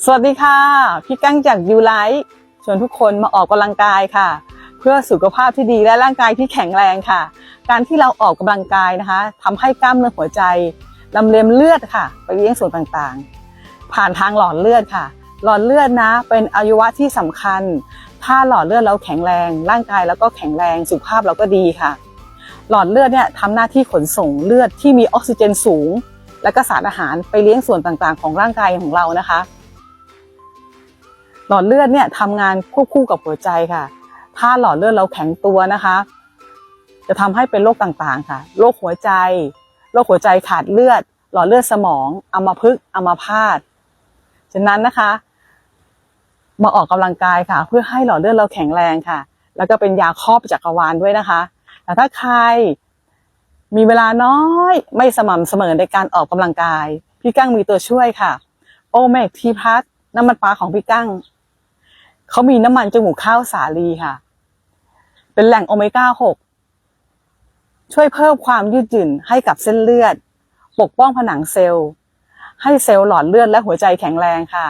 สวัสดีค่ะ พี่กั้งจากยูไลท์ชวนทุกคนมาออกกำลังกายค่ะ เพื่อสุขภาพที่ดีและร่างกายที่แข็งแรงค่ะ การที่เราออกกำลังกายนะคะทำให้กล้ามเนื้อหัวใจลำเลียงเลือดค่ะ ไปเลี้ยงส่วนต่างๆ ผ่านทางหลอดเลือดค่ะ หลอดเลือดนะ เป็นอวัยวะที่สำคัญ ถ้าหลอดเลือดเราแข็งแรง ร่างกายเราก็แข็งแรงสุขภาพเราก็ดีค่ะ หลอดเลือดเนี่ยทำหน้าที่ขนส่งเลือดที่มีออกซิเจนสูง และก็สารอาหารไปเลี้ยงส่วนต่างๆ ของร่างกายของเรานะคะ หลอดเลือดเนี่ยทำงานควบคู่กับหัวใจค่ะ ถ้าหลอดเลือดเราแข็งตัวนะคะ จะทำให้เป็นโรคต่างๆค่ะ โรคหัวใจ โรคหัวใจขาดเลือด หลอดเลือดสมองอัมพฤกษ์อัมพาต ฉะนั้นนะคะ มาออกกำลังกายค่ะ เพื่อให้หลอดเลือดเราแข็งแรงค่ะ แล้วก็เป็นยาครอบจักรวาลด้วยนะคะแต่ถ้าใครมีเวลาน้อยไม่สม่ำเสมอในการออกกำลังกาย พี่กั้งมีตัวช่วยค่ะ โอเมกทีพัท น้ำมันปลาของพี่กั้ง เขามีน้ำมันจมูกข้าวสาลีค่ะ เป็นแหล่งโอเมก้า6ช่วยเพิ่มความยืดหยุ่นให้กับเส้นเลือด ปกป้องผนังเซลล์ ให้เซลล์หลอดเลือดและหัวใจแข็งแรงค่ะ